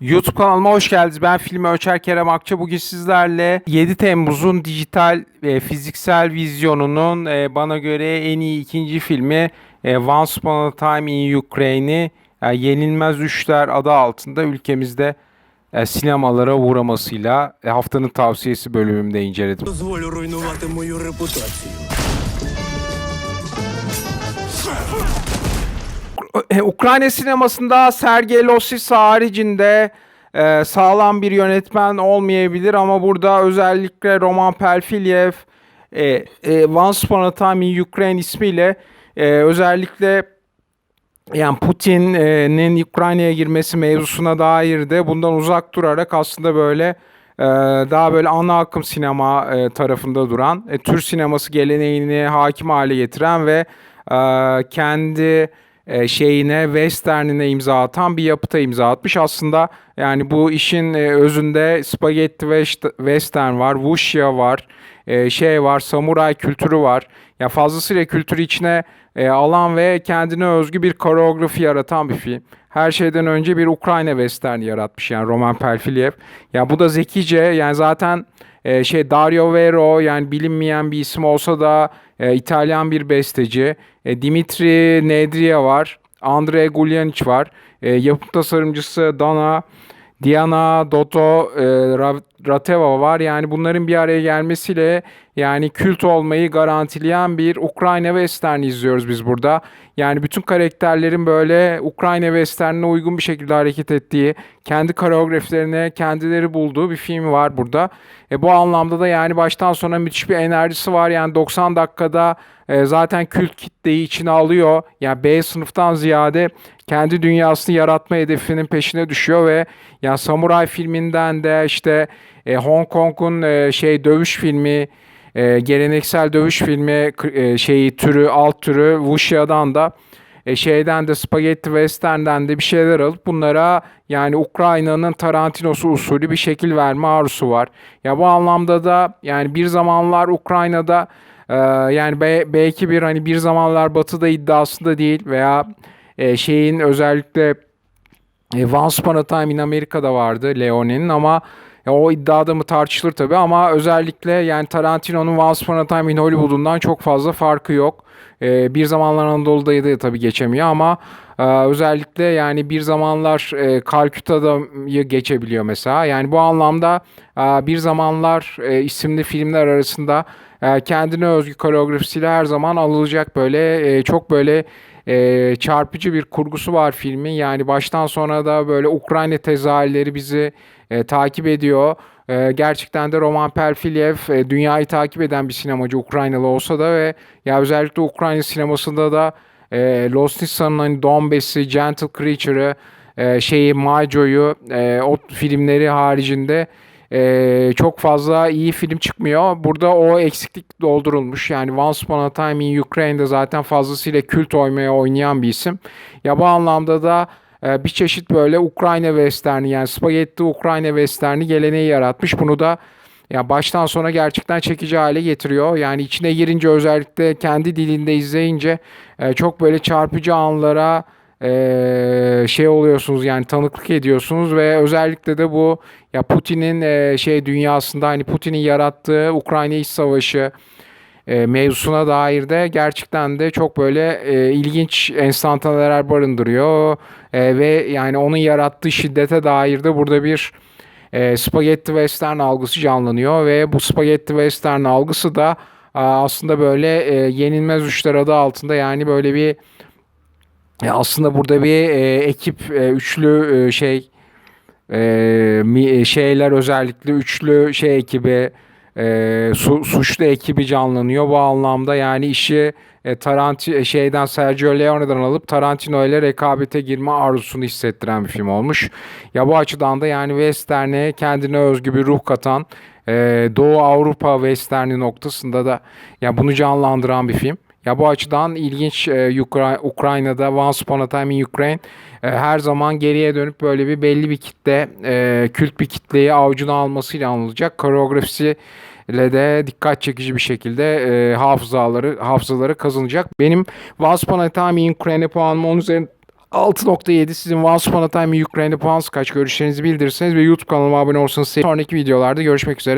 YouTube kanalıma hoş geldiniz. Ben film Ölçer Kerem Akça. Bugün sizlerle 7 Temmuz'un dijital ve fiziksel vizyonunun e, bana göre en iyi ikinci filmi e, Once Upon a Time in Ukraine'i e, Yenilmez Üçler adı altında ülkemizde e, sinemalara uğramasıyla e, haftanın tavsiyesi bölümümde inceledim. Ukrayna sinemasında Sergey Losisa haricinde e, sağlam bir yönetmen olmayabilir ama burada özellikle Roman Perfilyev e, e, Once Upon a Time in Ukraine ismiyle e, özellikle yani Putin'in Ukrayna'ya girmesi mevzusuna dair de bundan uzak durarak aslında böyle e, daha böyle ana akım sinema e, tarafında duran, e, Türk sineması geleneğini hakim hale getiren ve e, kendi e, şeyine, westernine imza atan bir yapıta imza atmış. Aslında yani bu işin e, özünde spaghetti west- western var, wuxia var, e, şey var, samuray kültürü var. Ya fazlasıyla kültürü içine alan ve kendine özgü bir koreografi yaratan bir film. Her şeyden önce bir Ukrayna western yaratmış yani Roman Perfilyev. Ya bu da zekice yani zaten e, şey Dario Vero yani bilinmeyen bir isim olsa da e, İtalyan bir besteci. E, Dimitri Nedria var. Andrei Gulyanic var. E, yapım tasarımcısı Dana Diana Dotto e, Rateva var. Yani bunların bir araya gelmesiyle yani kült olmayı garantileyen bir Ukrayna Western izliyoruz biz burada. Yani bütün karakterlerin böyle Ukrayna Western'ine uygun bir şekilde hareket ettiği, kendi koreografilerine kendileri bulduğu bir film var burada. E, bu anlamda da yani baştan sona müthiş bir enerjisi var. Yani 90 dakikada e, zaten kült kitleyi içine alıyor. Yani B sınıftan ziyade kendi dünyasını yaratma hedefinin peşine düşüyor ve yani Samuray filminden de işte e, Hong Kong'un e, şey dövüş filmi, e, geleneksel dövüş filmi e, şeyi türü, alt türü Wuxia'dan da e, şeyden de Spaghetti Western'den de bir şeyler alıp bunlara yani Ukrayna'nın Tarantino'su usulü bir şekil verme arzusu var. Ya bu anlamda da yani bir zamanlar Ukrayna'da e, yani be- belki bir hani bir zamanlar Batı'da iddiasında değil veya e, şeyin özellikle e, Once Upon a Time in Amerika'da vardı Leone'nin ama ya o iddiada mı tartışılır tabii ama özellikle yani Tarantino'nun Once Upon a Time in Hollywood'undan çok fazla farkı yok. E, bir zamanlar Anadolu'da da tabii geçemiyor ama e, özellikle yani bir zamanlar e, Calcutta'yı geçebiliyor mesela. Yani bu anlamda e, bir zamanlar e, isimli filmler arasında e, kendine özgü koreografisiyle her zaman alınacak böyle e, çok böyle e, çarpıcı bir kurgusu var filmin. Yani baştan sona da böyle Ukrayna tezahürleri bizi e, takip ediyor. Gerçekten de Roman Perfilyev e, dünyayı takip eden bir sinemacı Ukraynalı olsa da ve ya özellikle Ukrayna sinemasında da e, Lost Nissan'ın hani Donbass'i, Gentle Creature'ı, şeyi Majo'yu, o filmleri haricinde e, çok fazla iyi film çıkmıyor. Burada o eksiklik doldurulmuş. Yani Once Upon a Time in Ukraine'de zaten fazlasıyla kült oynamaya oynayan bir isim. Ya bu anlamda da e, bir çeşit böyle Ukrayna Western'i yani Spaghetti Ukrayna Western'i geleneği yaratmış. Bunu da ya baştan sona gerçekten çekici hale getiriyor. Yani içine girince özellikle kendi dilinde izleyince e, çok böyle çarpıcı anlara e, şey oluyorsunuz yani tanıklık ediyorsunuz ve özellikle de bu ya Putin'in e, şey dünyasında hani Putin'in yarattığı Ukrayna İç Savaşı e, mevzusuna dair de gerçekten de çok böyle e, ilginç enstantaneler barındırıyor. E, ve yani onun yarattığı şiddete dair de burada bir e, spagetti western algısı canlanıyor ve bu spagetti western algısı da aslında böyle yenilmez üçler adı altında yani böyle bir ya aslında burada bir e, ekip e, üçlü e, şey e, mi- e, şeyler özellikle üçlü şey ekibi e, su- suçlu ekibi canlanıyor. Bu anlamda yani işi e, Tarantino şeyden Sergio Leone'dan alıp Tarantino ile rekabete girme arzusunu hissettiren bir film olmuş. Ya bu açıdan da yani Western'e kendine özgü bir ruh katan e, Doğu Avrupa Western'i noktasında da ya bunu canlandıran bir film. Ya bu açıdan ilginç e, Ukra- Ukrayna'da Once Upon a Time in Ukraine e, her zaman geriye dönüp böyle bir belli bir kitle, e, kült bir kitleyi avucuna almasıyla anılacak. Koreografisi ile de dikkat çekici bir şekilde e, hafızaları hafızaları kazanacak. Benim Once Upon a Time in Ukraine puanım 10 üzerinden 6.7 sizin Once Upon a Time in Ukraine'de puan kaç görüşlerinizi bildirirseniz ve YouTube kanalıma abone olursanız sonraki videolarda görüşmek üzere.